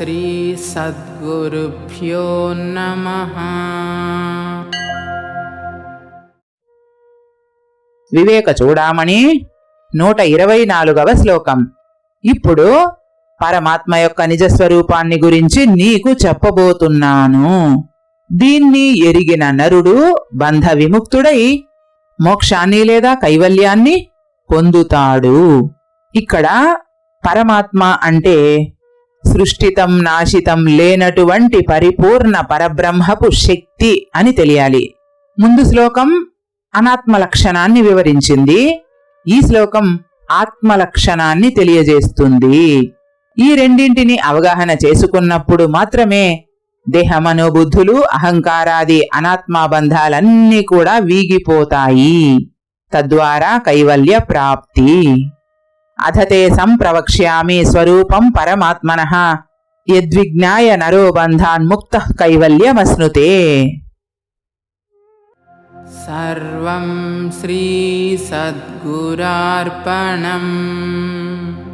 श्रीसद्गुरुभ्यो नमः వివేక చూడామణి నూట ఇరవై నాలుగవ శ్లోకం ఇప్పుడు పరమాత్మ యొక్క నిజస్వరూపాన్ని గురించి నీకు చెప్పబోతున్నాను దీన్ని ఎరిగిన నరుడు బంధ విముక్తుడై మోక్షాన్ని లేదా కైవల్యాన్ని పొందుతాడు ఇక్కడ పరమాత్మ అంటే సృష్టితం నాశితం లేనటువంటి పరిపూర్ణ పరబ్రహ్మపు శక్తి అని తెలియాలి. ముందు శ్లోకం అనాత్మ లక్షణాన్ని వివరించింది. ఈ శ్లోకం ఆత్మ లక్షణాన్ని తెలియజేస్తుంది. ఈ రెండింటిని అవగాహన చేసుకున్నప్పుడు మాత్రమే దేహమనోబుద్ధులు అహంకారాది అనాత్మాబంధాలన్నీ కూడా వీగిపోతాయి. తద్వారా కైవల్య ప్రాప్తి. अथ ते सम्प्रवक्ष्यामि स्वरूपम् परमात्मनः। यद्विज्ञाय नरो बन्धान्मुक्तः कैवल्यमश्नुते। सर्वं श्रीसद्गुरार्पणम्।